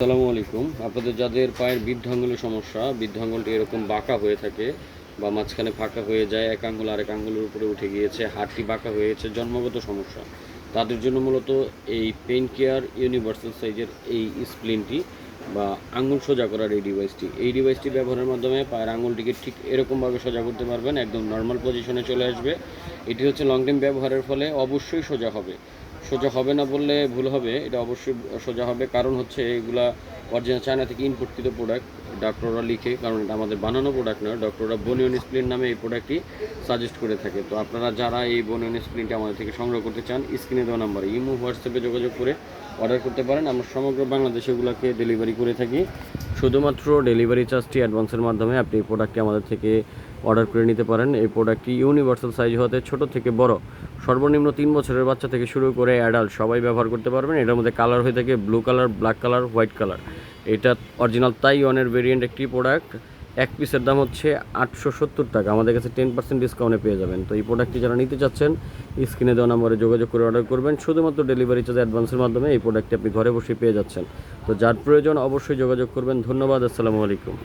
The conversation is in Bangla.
আসসালামু আলাইকুম। আপনাদের যাদের পায়ের বৃদ্ধাঙ্গুলের সমস্যা বৃদ্ধাঙ্গুলটি এরকম বাঁকা হয়ে থাকে বা মাঝখানে ফাঁকা হয়ে যায়, এক আঙ্গুল আরেক আঙ্গুলের উপরে উঠে গিয়েছে হাড়টি বাঁকা হয়েছে, জন্মগত সমস্যা, তাদের জন্য মূলত এই পেন কেয়ার ইউনিভার্সাল সাইজের এই স্প্লিনটি বা আঙ্গুল সোজা করার এই ডিভাইসটি। এই ডিভাইসটি ব্যবহারের মাধ্যমে পায়ের আঙুলটিকে ঠিক এরকমভাবে সোজা করতে পারবেন, একদম নর্মাল পজিশনে চলে আসবে। এটি হচ্ছে লং টাইম ব্যবহারের ফলে অবশ্যই সোজা হবে। সোজা হবে না বললে ভুল হবে, এটা অবশ্যই সোজা হবে। কারণ হচ্ছে এগুলা অরিজিনাল চায়না থেকে ইনপুটকৃত প্রোডাক্ট ডক্টররা লিখে, কারণ এটা আমাদের বানানো প্রোডাক্ট নয় ডক্টররা বনিয়ন স্প্লিন নামে এই প্রোডাক্টটি সাজেস্ট করে থাকে। তো আপনারা যারা এই বনিয়ন স্প্লিনটি আমাদের থেকে সংগ্রহ করতে চান স্ক্রিনে দেওয়া নাম্বারে ইমো, হোয়াটসঅ্যাপে যোগাযোগ করে অর্ডার করতে পারেন। আমরা সমগ্র বাংলাদেশে এগুলোকে ডেলিভারি করে থাকি। শুধুমাত্র ডেলিভারি চার্জটি অ্যাডভান্সের মাধ্যমে আপনি এই প্রোডাক্টটি আমাদের থেকে অর্ডার করে নিতে পারেন। এই প্রোডাক্টটি ইউনিভার্সাল সাইজ হতে ছোট থেকে বড়। সর্বনিম্ন তিন বছরের বাচ্চা থেকে শুরু করে অ্যাডাল্ট সবাই ব্যবহার করতে পারবেন। এটার মধ্যে কালার হয়ে থাকে blue colour, black colour, white colour. এটা অরিজিনাল তাইওয়ানের ভেরিয়েন্ট একটি প্রোডাক্ট। এক পিসের দাম হচ্ছে আটশো সত্তর টাকা। আমাদের কাছে টেন পার্সেন্ট ডিসকাউন্টে পেয়ে যাবেন। তো এই প্রোডাক্টটি যারা নিতে চাচ্ছেন স্ক্রিনে দেওয়া নম্বরে যোগাযোগ করে অর্ডার করবেন। শুধুমাত্র ডেলিভারি চার্জ অ্যাডভান্সের মাধ্যমে এই প্রোডাক্টটি আপনি ঘরে বসে পেয়ে যাচ্ছেন। তো যার প্রয়োজন অবশ্যই যোগাযোগ করবেন। ধন্যবাদ, আসসালামু আলাইকুম।